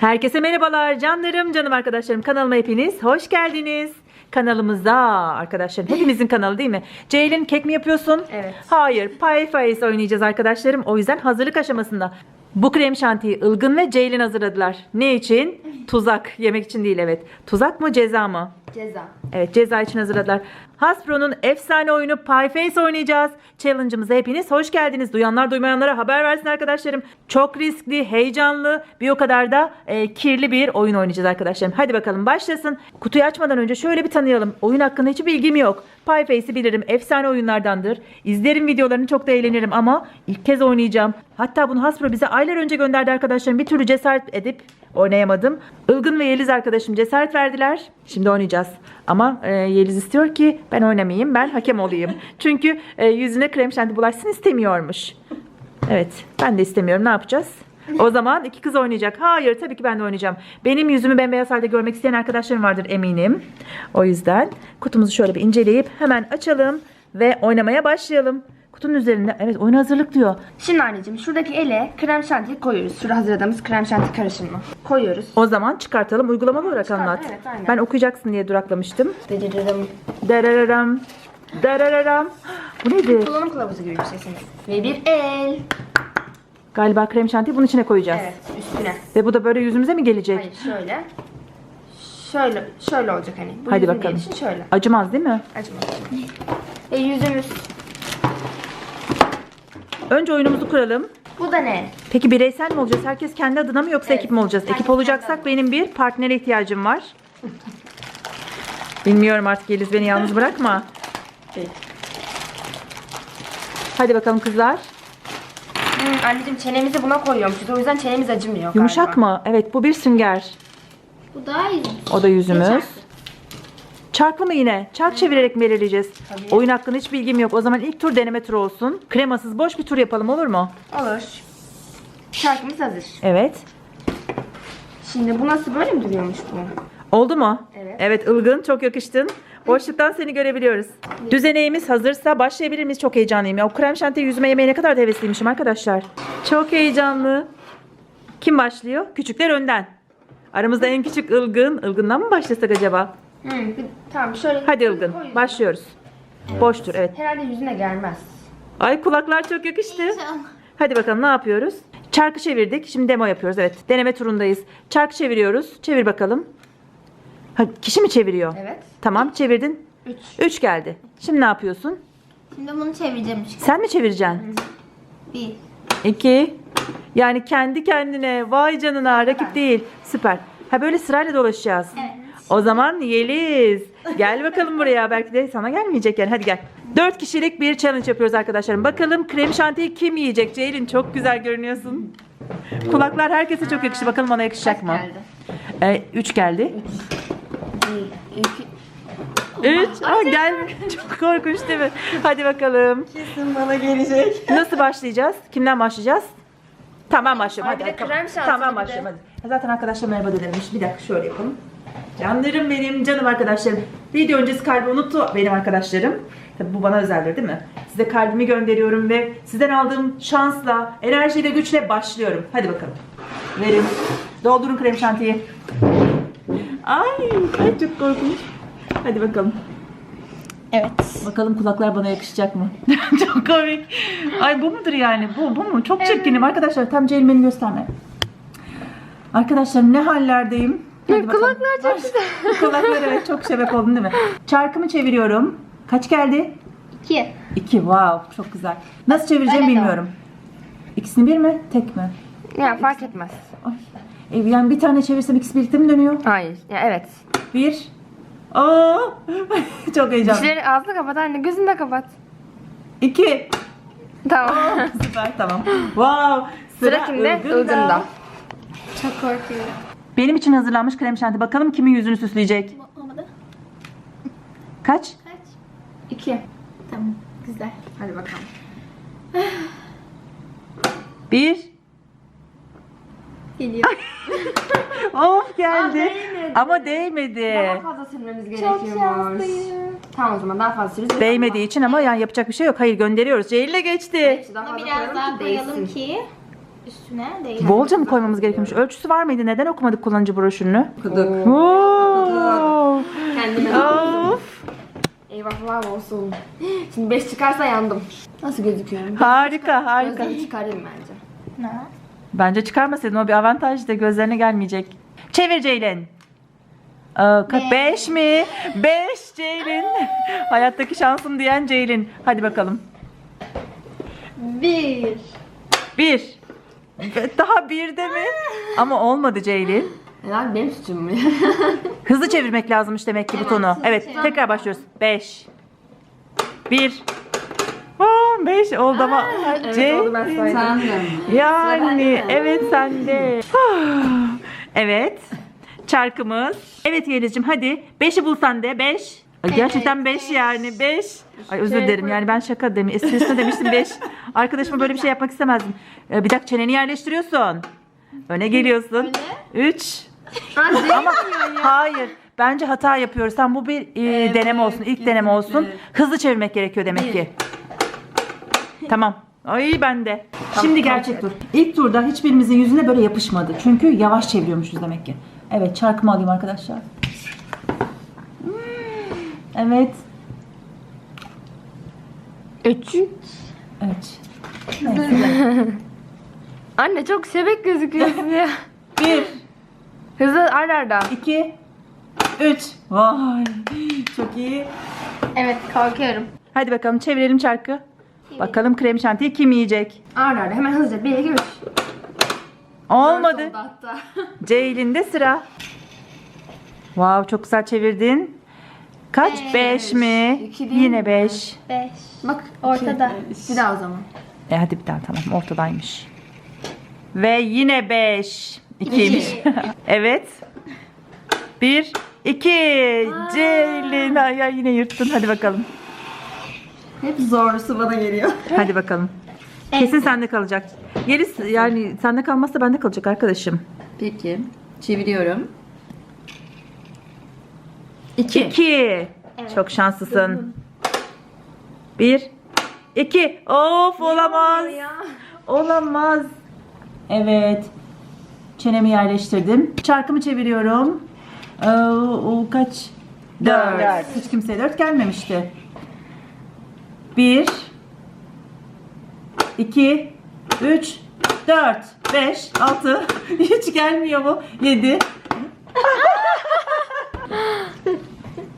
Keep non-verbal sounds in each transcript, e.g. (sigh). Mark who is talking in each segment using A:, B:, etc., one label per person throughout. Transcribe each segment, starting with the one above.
A: Herkese merhabalar canlarım, canım arkadaşlarım. Kanalıma hepiniz hoş geldiniz. Kanalımıza arkadaşlarım. Hepimizin kanalı değil mi? Ceylin kek mi yapıyorsun?
B: Evet.
A: Hayır. Pie Face oynayacağız arkadaşlarım. O yüzden hazırlık aşamasında. Bu krem şantiyi Ilgın ve Ceylin hazırladılar. Ne için? Tuzak. Yemek için değil evet. Tuzak mı ceza mı?
B: Ceza.
A: Evet ceza için hazırladılar. Hasbro'nun efsane oyunu Pie Face oynayacağız. Challenge'ımıza hepiniz hoş geldiniz. Duyanlar duymayanlara haber versin arkadaşlarım. Çok riskli, heyecanlı bir o kadar da e, kirli bir oyun oynayacağız arkadaşlarım. Hadi bakalım başlasın. Kutuyu açmadan önce şöyle bir tanıyalım. Oyun hakkında hiç bilgim yok. Pie Face'i bilirim. Efsane oyunlardandır. İzlerim videolarını çok da eğlenirim ama ilk kez oynayacağım. Hatta bunu Hasbro bize aylar önce gönderdi arkadaşlarım. Bir türlü cesaret edip oynayamadım. Ilgın ve Yeliz arkadaşım cesaret verdiler. Şimdi oynayacağız. Ama e, Yeliz istiyor ki ben oynamayayım. Ben hakem olayım. (laughs) Çünkü e, yüzüne krem şanti bulaşsın istemiyormuş. Evet ben de istemiyorum. Ne yapacağız? O zaman iki kız oynayacak. Hayır tabii ki ben de oynayacağım. Benim yüzümü bembeyaz halde görmek isteyen arkadaşlarım vardır eminim. O yüzden kutumuzu şöyle bir inceleyip hemen açalım ve oynamaya başlayalım. Kutunun üzerinde evet oyun hazırlık diyor.
B: Şimdi anneciğim şuradaki ele krem şantiyi koyuyoruz. Şurada hazırladığımız krem şanti karışımı. Koyuyoruz.
A: O zaman çıkartalım uygulamalı olarak
B: Çıkart,
A: anlat.
B: evet, aynen.
A: ben okuyacaksın diye duraklamıştım. Darararam. Darararam. Bu nedir?
B: Kullanım kılavuzu gibi bir şey senin. Ve bir el.
A: Galiba krem şantiyi bunun içine koyacağız.
B: Evet üstüne.
A: Ve bu da böyle yüzümüze mi gelecek?
B: Hayır şöyle. Şöyle şöyle olacak hani. Bu
A: Hadi
B: yüzün
A: bakalım.
B: şöyle.
A: Acımaz değil mi?
B: Acıma. Ve yüzümüz.
A: Önce oyunumuzu kuralım.
B: Bu da ne?
A: Peki bireysel mi olacağız? Herkes kendi adına mı yoksa
B: Evet,
A: ekip mi olacağız?
B: herkes
A: ekip
B: kendi
A: olacaksak
B: adına.
A: benim bir partnere ihtiyacım var. Bilmiyorum artık Yeliz beni yalnız bırakma.
B: Değil.
A: Hadi bakalım kızlar.
B: Hmm, anneciğim çenemizi buna koyuyormuşuz. O yüzden çenemiz acımıyor
A: Yumuşak
B: galiba.
A: mı? Evet bu bir sünger.
C: Bu daha iyi.
A: O da yüzümüz.
B: Geçer.
A: Çarklı mı yine? Çark çevirerek mi belirleyeceğiz?
B: Tabii.
A: Oyun hakkında hiç bilgim yok. O zaman ilk tur deneme turu olsun. Kremasız boş bir tur yapalım olur mu?
B: Olur. Şarkımız hazır.
A: Evet.
B: Şimdi bu nasıl böyle mi duruyormuş bu?
A: Oldu mu?
B: Evet.
A: Evet Ilgın çok yakıştın. Boşluktan seni görebiliyoruz. Düzeneğimiz hazırsa başlayabilir miyiz? Çok heyecanlıyım. Ya o krem şanti yüzme yemeye ne kadar da hevesliymişim arkadaşlar. Çok heyecanlı. Kim başlıyor? Küçükler önden. Aramızda en küçük Ilgın. Ilgın'dan mı başlasak acaba?
B: Hmm, bir- tamam şöyle.
A: Hadi Ilgın
B: koy yüzüne.
A: başlıyoruz. Boştur evet.
B: Herhalde yüzüne gelmez.
A: Ay kulaklar çok yakıştı. Hadi bakalım ne yapıyoruz? Çarkı çevirdik. Şimdi demo yapıyoruz. Evet. Deneme turundayız. Çarkı çeviriyoruz. Çevir bakalım. Ha, kişi mi çeviriyor?
B: Evet.
A: Tamam çevirdin.
B: 3.
A: 3 geldi. Şimdi ne yapıyorsun?
C: Şimdi bunu çevireceğim. işte.
A: Sen mi çevireceksin?
C: Bir.
A: 2. Yani kendi kendine. Vay canına rakip değil. Süper. Ha böyle sırayla dolaşacağız.
C: Evet.
A: O zaman Yeliz. Gel bakalım buraya. Belki de sana gelmeyecek yani. Hadi gel. 4 kişilik bir challenge yapıyoruz arkadaşlarım. Bakalım krem şantiyi kim yiyecek? Ceylin çok güzel görünüyorsun. Kulaklar herkese çok yakıştı. Bakalım bana yakışacak mı?
B: Geldi.
A: 3 geldi.
B: Bir, iki.
A: 3. Aa gel. Çok korkunç değil mi? Hadi bakalım.
B: Kesin bana gelecek.
A: Nasıl başlayacağız? Kimden başlayacağız? Tamam başlayalım.
B: Ay,
A: Hadi.
B: bir de
A: hadi,
B: krem
A: tamam. Tamam
B: bir de.
A: başlayalım hadi. Zaten arkadaşlar merhaba demiş. Bir dakika şöyle yapalım. Canlarım benim, canım arkadaşlarım. Video öncesi kalbi unuttu benim arkadaşlarım. Tabii bu bana özeldir değil mi? Size kalbimi gönderiyorum ve sizden aldığım şansla, enerjiyle, güçle başlıyorum. Hadi bakalım. Verin. Doldurun krem şantiyi. Ay, ay çok korkunç. Hadi bakalım.
C: Evet.
A: Bakalım kulaklar bana yakışacak mı? (laughs) çok komik. Ay bu mudur yani? Bu, bu mu? Çok çirkinim arkadaşlar. Tam Ceylin beni gösterme. Arkadaşlar ne hallerdeyim? Hadi bakalım.
B: kulaklar çok
A: güzel. (laughs) kulaklar evet çok şebek oldun değil mi? Çarkımı çeviriyorum. Kaç geldi?
C: İki.
A: İki. Wow çok güzel. Nasıl çevireceğim
C: Öyle de
A: bilmiyorum. İkisini bir mi? Tek mi?
B: Ya fark etmez.
A: Ay. E, yani bir tane çevirsem ikisi birlikte mi dönüyor?
B: Hayır. Ya evet.
A: Bir. Aa! (laughs) çok heyecanlı.
B: Dişleri ağzını kapat anne. Gözünü de kapat.
A: İki.
B: Tamam.
A: Süper tamam. (laughs) Wow.
B: Sıra kimde?
A: Ilgın'da.
B: Ilgın'da.
C: Çok korkuyorum.
A: Benim için hazırlanmış krem şanti. Bakalım kimin yüzünü süsleyecek.
C: Olmadı.
A: Kaç?
C: Kaç?
B: İki.
C: Tamam. Güzel.
B: Hadi bakalım. (sighs)
A: Bir.
C: Geliyor. (laughs)
A: Of geldi.
B: değmedi.
A: Ama değmedi.
B: Daha fazla sürmemiz
C: Çok
B: gerekiyormuş.
C: şanslıyım.
B: Tamam o zaman daha fazla süreceğiz.
A: Değmediği için ama yani yapacak bir şey yok. Hayır gönderiyoruz. Ceylin geçti.
B: Hepsi daha fazla
C: Biraz
B: koyalım
C: daha
B: ki
C: koyalım
B: değsin.
C: ki. Üstüne değil.
A: Bolca mı koymamız gerekiyormuş? Ölçüsü var mıydı? Neden okumadık kullanıcı broşürünü?
D: Okuduk.
A: Oo.
B: Kendime
A: Of.
B: Eyvahlar olsun. Şimdi 5 çıkarsa yandım. Nasıl gözüküyorum?
A: Harika harika.
B: Gözleri çıkarayım bence.
C: Ne?
A: Bence çıkarmasaydın o bir avantajdı. Gözlerine gelmeyecek. Çevir Ceylin.
C: Beş.
A: 5 mi? 5 Ceylin. Hayattaki şansım diyen Ceylin. Hadi bakalım.
C: Bir.
A: 1. Daha bir de mi? Ama olmadı Ceylin.
B: Herhalde benim suçum mu?
A: Hızlı çevirmek lazımmış demek ki butonu.
C: hızlı
A: Evet,
C: çevir.
A: tekrar başlıyoruz. 5. 1. 5 oldu ama.
B: evet oldu ben saydım.
D: Sen de?
A: Yani evet sende. (sighs) evet. Çarkımız. Evet Yeliz'cim hadi. 5'i bulsan de 5. Gerçekten 5 yani 5. Ay özür dilerim yani ben şaka demi esprisine demiştim 5. (laughs) Arkadaşıma böyle bir şey yapmak istemezdim. Ee, bir dakika çeneni yerleştiriyorsun. Öne geliyorsun. 3. Ama hayır. Bence hata yapıyoruz. Sen bu bir e, deneme olsun. ilk deneme olsun. Hızlı çevirmek gerekiyor demek ki. (laughs) Tamam. Ay ben de. Şimdi gerçek tur. İlk turda hiçbirimizin yüzüne böyle yapışmadı. Çünkü yavaş çeviriyormuşuz demek ki. Evet çarkımı alayım arkadaşlar. Hmm, Evet.
B: 3.
A: Evet.
B: Anne çok şebek gözüküyorsun ya. (laughs)
A: Bir,
B: Hızlı arda arda.
A: iki, üç. Vay. Çok iyi.
C: Evet korkuyorum.
A: Hadi bakalım çevirelim çarkı. Bakalım krem şantiyi kim yiyecek?
B: Arda arda hemen hızlıca. 1 2 3.
A: Olmadı.
B: hatta. (laughs)
A: Ceylin sıra. Wow çok güzel çevirdin. Kaç?
C: Beş.
A: 5 mi?
B: İki değil
A: Yine
B: mi?
A: 5.
C: Beş.
B: Bak
C: Ortada.
B: bir daha o zaman.
A: E hadi bir daha tamam ortadaymış. Ve yine 5. 2'ymiş. (laughs) evet. 1 2 Ceylin ay, yine yırttın. Hadi bakalım.
D: Hep zorlusu bana geliyor.
A: Hadi bakalım. Kesin sende kalacak. Yeliz yani sende kalmazsa bende kalacak arkadaşım.
D: Peki. Çeviriyorum. İki.
A: 2. Çok şanslısın. 1 2 Of olamaz. Olamaz. Evet. Çenemi yerleştirdim. Çarkımı çeviriyorum. Ee, o kaç? 4. Hiç kimseye 4 gelmemişti. 1 2 3 4 5 6 Hiç gelmiyor mu? 7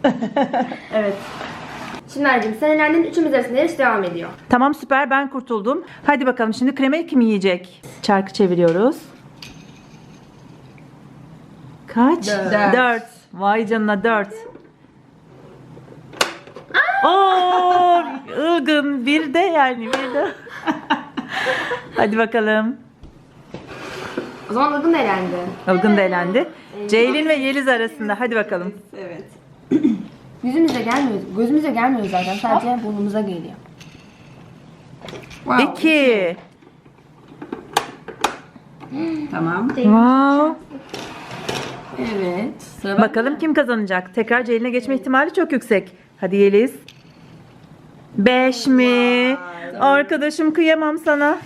A: (laughs) Evet.
B: Şimdi Ercim sen elendin. Üçümüz arasında yarış devam ediyor.
A: Tamam süper ben kurtuldum. Hadi bakalım şimdi kremayı kim yiyecek? Çarkı çeviriyoruz. Kaç?
D: Dört.
A: Dört. Vay canına dört. Oo, ılgın (laughs) bir de yani bir de. Hadi bakalım.
B: O zaman Ilgın da elendi.
A: Ilgın da elendi. Ceylin ve Yeliz arasında. Hadi bakalım.
D: Evet. (clears throat)
B: Yüzümüze gelmiyor. Gözümüze gelmiyor zaten. Sadece burnumuza geliyor.
D: Wow.
A: İki.
D: Tamam.
A: Wow.
D: Evet. Sıra.
A: Bakalım kim kazanacak? Tekrar Ceylin'e geçme ihtimali çok yüksek. Hadi Yeliz. 5 mi? Arkadaşım kıyamam sana.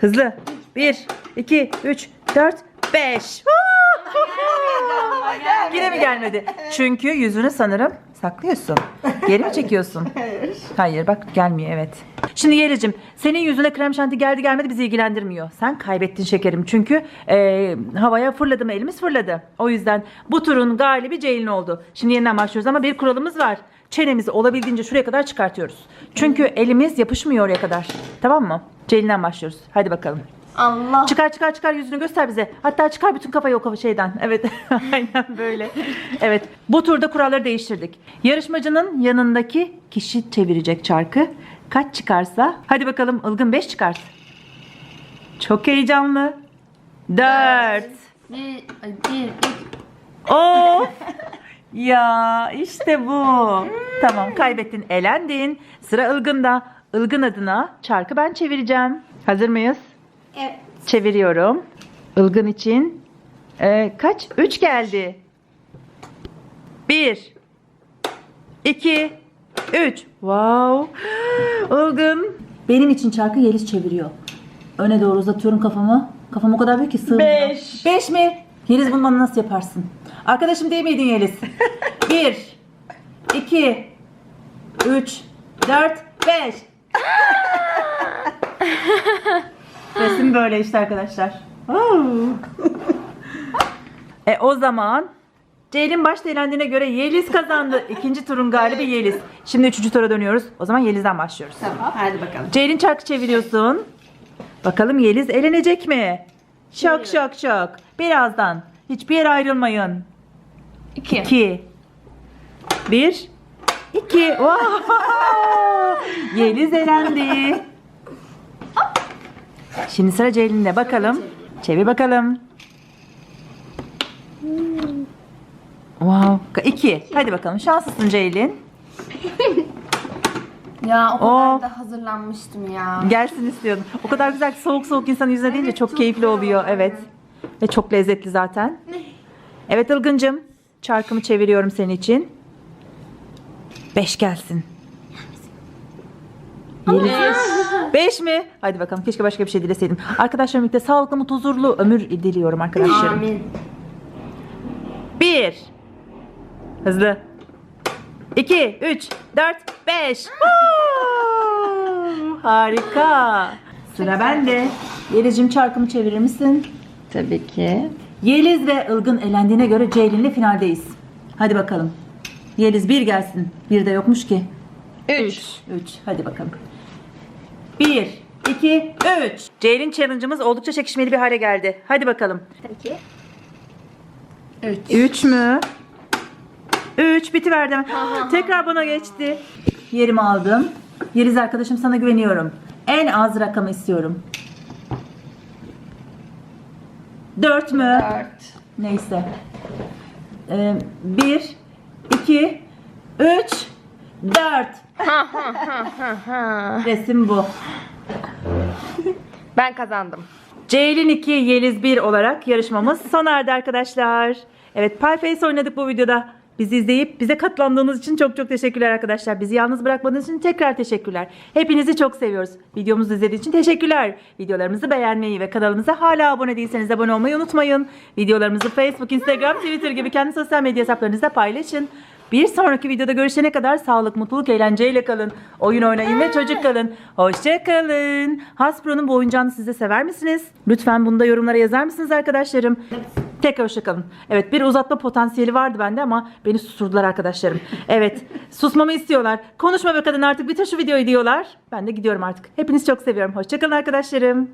A: Hızlı. 1, 2, 3, 4, 5. Yine mi gelmedi? (laughs) Çünkü yüzünü sanırım saklıyorsun. Geri mi çekiyorsun? (laughs)
D: Hayır.
A: Hayır bak gelmiyor evet. Şimdi Yelicim senin yüzüne krem şanti geldi gelmedi bizi ilgilendirmiyor. Sen kaybettin şekerim çünkü e, havaya fırladı mı elimiz fırladı. O yüzden bu turun galibi Ceylin oldu. Şimdi yeniden başlıyoruz ama bir kuralımız var. Çenemizi olabildiğince şuraya kadar çıkartıyoruz. Çünkü elimiz yapışmıyor oraya kadar. Tamam mı? Ceylin'den başlıyoruz. Hadi bakalım.
B: Allah.
A: Çıkar çıkar çıkar yüzünü göster bize. Hatta çıkar bütün kafayı o kafa şeyden. (laughs) Evet. Aynen böyle. Evet. Bu turda kuralları değiştirdik. Yarışmacının yanındaki kişi çevirecek çarkı. Kaç çıkarsa. Hadi bakalım Ilgın 5 çıkart. Çok heyecanlı. 4.
B: Bir, ay, bir, iki.
A: Of. (laughs) ya işte bu. Tamam kaybettin. Elendin. Sıra Ilgın'da. Ilgın adına çarkı ben çevireceğim. Hazır mıyız?
C: Evet.
A: Çeviriyorum. Ilgın için. Ee, kaç? 3 geldi. 1 2 3 Wow. Ilgın. Benim için çarkı Yeliz çeviriyor. Öne doğru uzatıyorum kafamı. Kafam o kadar büyük ki sığmıyor.
D: Beş.
A: Beş mi? Yeliz bunu bana nasıl yaparsın? Arkadaşım değil miydin Yeliz? (laughs) Bir, iki, üç, dört, beş. (laughs) Resim böyle işte arkadaşlar. E o zaman Ceylin başta eğlendiğine göre Yeliz kazandı. İkinci turun galibi Yeliz. Şimdi üçüncü tura dönüyoruz. O zaman Yeliz'den başlıyoruz.
D: Tamam. Hadi bakalım.
A: Ceylin çarkı çeviriyorsun. Bakalım Yeliz elenecek mi? Şok şok şok. Birazdan. Hiçbir yere ayrılmayın.
C: İki.
A: 2 1 2 Wow! (laughs) Yeliz elendi. Şimdi sıra Ceylin'de. Bakalım. Çevir bakalım. Wow. 2. Hadi bakalım. Şanslısın Ceylin. (laughs)
B: Ya o kadar da hazırlanmıştım ya.
A: Gelsin istiyordum. O kadar güzel ki soğuk soğuk insan yüzüne deyince çok,
B: çok
A: keyifli
B: güzel
A: oluyor.
B: oluyor.
A: Evet. Ve çok lezzetli zaten. Evet Ilgıncım. Çarkımı çeviriyorum senin için. Beş gelsin. Yeliz. (laughs) Beş mi? Hadi bakalım. Keşke başka bir şey dileseydim. Arkadaşlarım birlikte sağlıklı, mutlu, huzurlu ömür diliyorum arkadaşlarım.
B: Amin.
A: Bir. Hızlı. İki, üç, dört, beş. Woo! Harika. Sıra bende. Yeliz'cim çarkımı çevirir misin?
D: Tabii ki.
A: Yeliz ve Ilgın elendiğine göre Ceylin'le finaldeyiz. Hadi bakalım. Yeliz bir gelsin. Bir de yokmuş ki.
C: Üç.
A: Üç. Hadi bakalım. Bir, iki, üç. Ceylin challenge'ımız oldukça çekişmeli bir hale geldi. Hadi bakalım.
C: İki.
B: Üç.
A: Üç mü? Üç bitiverdi hemen. Tekrar bana geçti. Yerimi aldım. Yeliz arkadaşım sana güveniyorum. En az rakamı istiyorum. Dört mü?
C: Dört.
A: Neyse. Dört. (laughs) Resim bu.
C: Ben kazandım.
A: Ceylin 2, Yeliz 1 olarak yarışmamız sona erdi arkadaşlar. Evet Pieface oynadık bu videoda. Bizi izleyip bize katlandığınız için çok çok teşekkürler arkadaşlar. Bizi yalnız bırakmadığınız için tekrar teşekkürler. Hepinizi çok seviyoruz. Videomuzu izlediğiniz için teşekkürler. Videolarımızı beğenmeyi ve kanalımıza hala abone değilseniz abone olmayı unutmayın. Videolarımızı Facebook, Instagram, Twitter gibi kendi sosyal medya hesaplarınızda paylaşın. Bir sonraki videoda görüşene kadar sağlık, mutluluk, eğlenceyle kalın. Oyun oynayın ve çocuk kalın. Hoşçakalın. Hasbro'nun bu oyuncağını siz de sever misiniz? Lütfen bunu da yorumlara yazar mısınız arkadaşlarım? Tekrar hoşçakalın. Evet bir uzatma potansiyeli vardı bende ama beni susturdular arkadaşlarım. Evet susmamı istiyorlar. Konuşma be kadın artık bitir şu videoyu diyorlar. Ben de gidiyorum artık. Hepinizi çok seviyorum. Hoşçakalın arkadaşlarım.